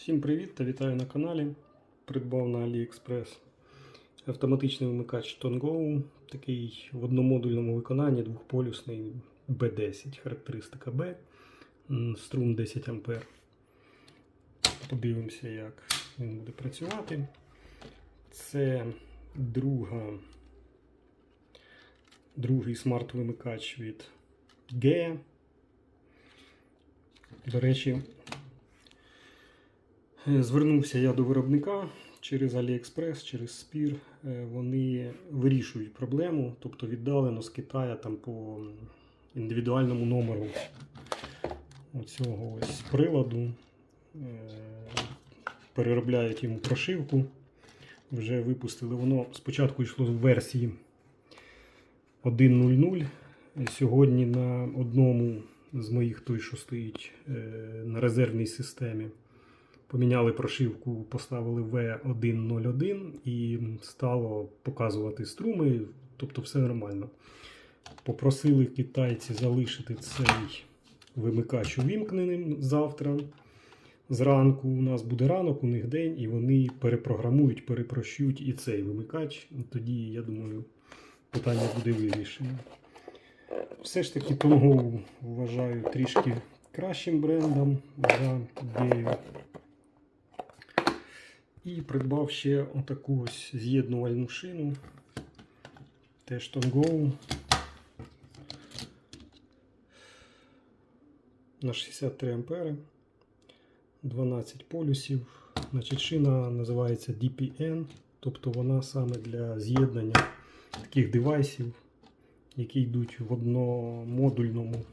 Всім привіт та вітаю на каналі. Придбав на AliExpress автоматичний вимикач TonGo, такий в одномодульному виконанні двохполюсний B10, характеристика B, струм 10 А. Подивимося, як він буде працювати. Це друга, другий смарт-вимикач від GEA. До речі, Звернувся я до виробника через AliExpress, через Спір. Е, Вони вирішують проблему, тобто віддалено з Китая там по індивідуальному номеру оцього ось приладу. Е, Переробляють йому прошивку. Вже випустили. Воно спочатку йшло в версії 1.0.0. Сьогодні на одному з моїх той, що стоїть е, на резервній системі. Поміняли прошивку, поставили V101 і стало показувати струми, тобто все нормально. Попросили китайці залишити цей вимикач увімкненим завтра. Зранку у нас буде ранок, у них день, і вони перепрограмують, перепрощують і цей вимикач. Тоді, я думаю, питання буде вирішено. Все ж таки, Тонгоу вважаю трішки кращим брендом за Гею. І придбав ще отаку ось з'єднувальну шину. Теж Тонгоу. На 63 ампери. 12 полюсів. Значить, шина називається DPN, тобто вона саме для з'єднання таких девайсів, які йдуть в одномодульному,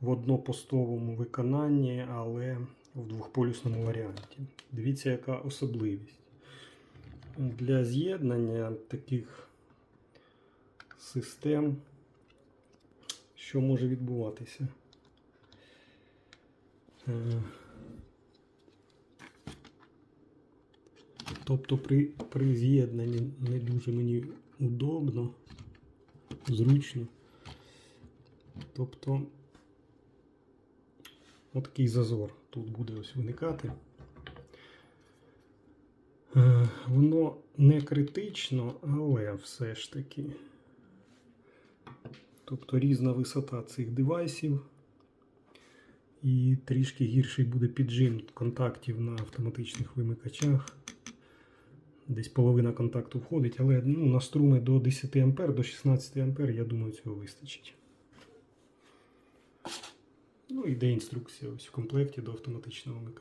в однопостовому виконанні, але в двохполюсному варіанті. Дивіться, яка особливість. Для з'єднання таких систем, що може відбуватися? Е, Тобто при, при з'єднанні не дуже мені удобно, зручно. Тобто Отакий зазор тут буде ось виникати. Е, Воно не критично, але все ж таки. Тобто різна висота цих девайсів. І трішки гірший буде піджим контактів на автоматичних вимикачах. Десь половина контакту входить, але ну, на струми до 10 А, до 16 А, я думаю, цього вистачить. Ну, іде інструкція ось в комплекті до автоматичного вимикача.